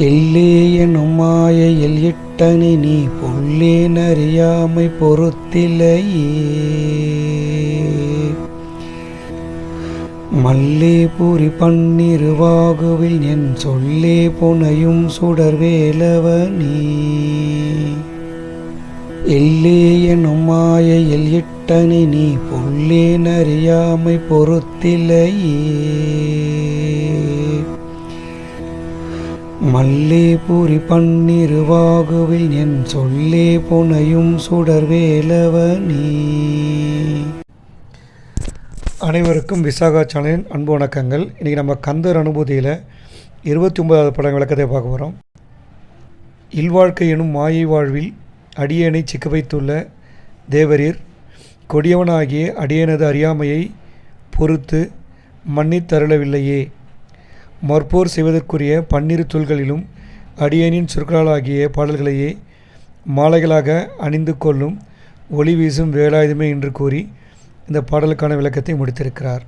எல்லேயனும் மாயையில் இட்டனை நீ பொல்லேன் அறியாமை பொறுத்திலையே. மல்லே பூரி பன்னிருவாகுவில் என் சொல்லே புனையும் சுடர் வேலவனே எல்லே மாயையில் இட்டனை நீ பொல்லேன் அறியாமை பொறுத்திலையே. மல்லே பூரி பன்னிருவாகுவில் என் சொல்லே புனையும் சுடர்வேலவனி. அனைவருக்கும் விசாகா சேனலின் அன்பு வணக்கங்கள். இன்றைக்கி நம்ம கந்தர் அனுபூதியில் இருபத்தி ஒன்பதாவது படம் விளக்கத்தை பார்க்க போகிறோம் இல்வாழ்க்கை எனும் மாயை வாழ்வில் அடியேனை சிக்க வைத்துள்ள தேவரீர் கொடியவனாகிய அடியனது அறியாமையை பொறுத்து மன்னித்தருளவில்லையே. மற்போர் செய்வதற்குரிய பன்னிரு தூள்களிலும் அடியனின் சொற்களாகிய பாடல்களையே மாலைகளாக அணிந்து கொள்ளும் ஒளி வீசும் வேலாயுதமே என்று கூறி இந்த பாடலுக்கான விளக்கத்தை முடித்திருக்கிறார்.